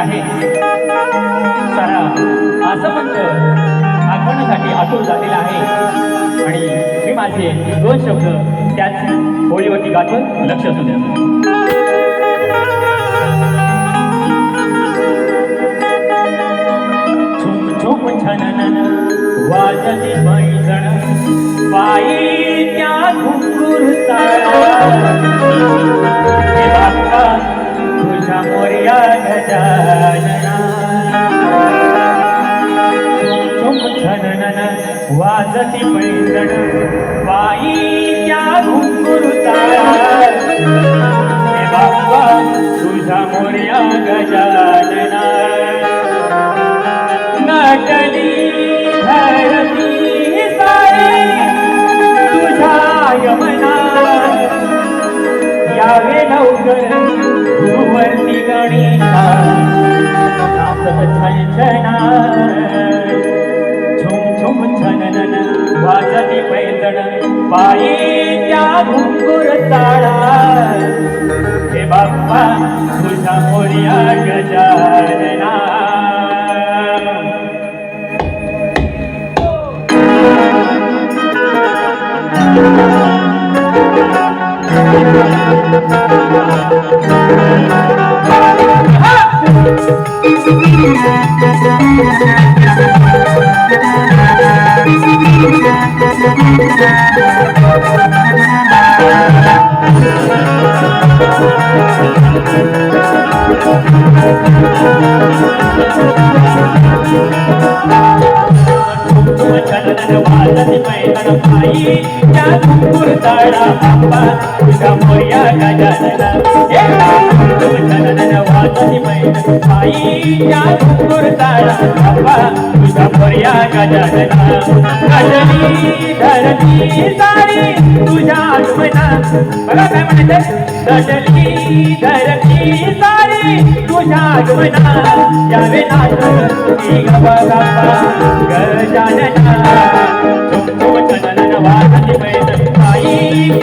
आहे. सारा असं मंच आठवण्यासाठी आतुर झालेला आहे. आणि मी माझे दोन शब्द त्याच होळीवरती गाठून लक्ष असू द्या. छुम छुम मैजण पायी त्या घुंगूर वाजती पैजण पायी त्या घुंगुरुता हे बाप्पा तुझ्या मोर्या गजानना नटली धरती सारी तुझा यमना यावे लवकर भूवरती गणेशा नाचत छंछना पायी त्या घुंगुर चाळा हे बाप्पा तुझ्या मोर्या गजानना Thank you. त्या घुंगूर ताळा बाप्पा तुझ्या मोर्या गजानना चंदन वाजत मैदान पायी त्या घुंगूर ताळा बाप्पा तुझ्या मोर्या गजानना गजली धरती सारी तुझ्या आठवणा बघा काय म्हणायचं गजली धरती सारी तुझ्या आठवणा यावे नाचत बाप्पा गजानना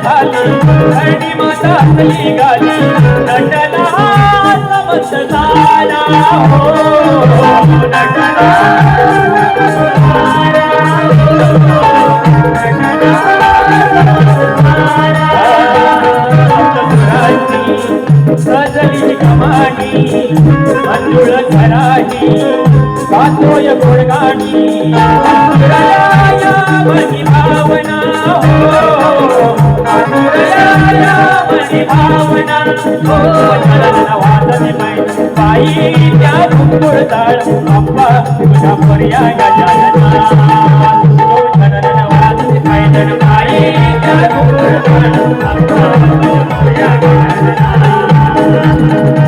धरणी माता हसली गाली नटला समस्त झाला हो नटला सजली कमानी मंजुळ घराणी गातोय गोडगाणी अनुराया मनी भावना हो. अनुराया मनी भावना हो. चलन वादने मै पायी त्या घुंगुर ताळ अप्पा तुझ्या पर्या गजानना हो चलन वादने पैदन पायी त्या घुंगुर ताळ अप्पा तुझ्या पर्या Thank you.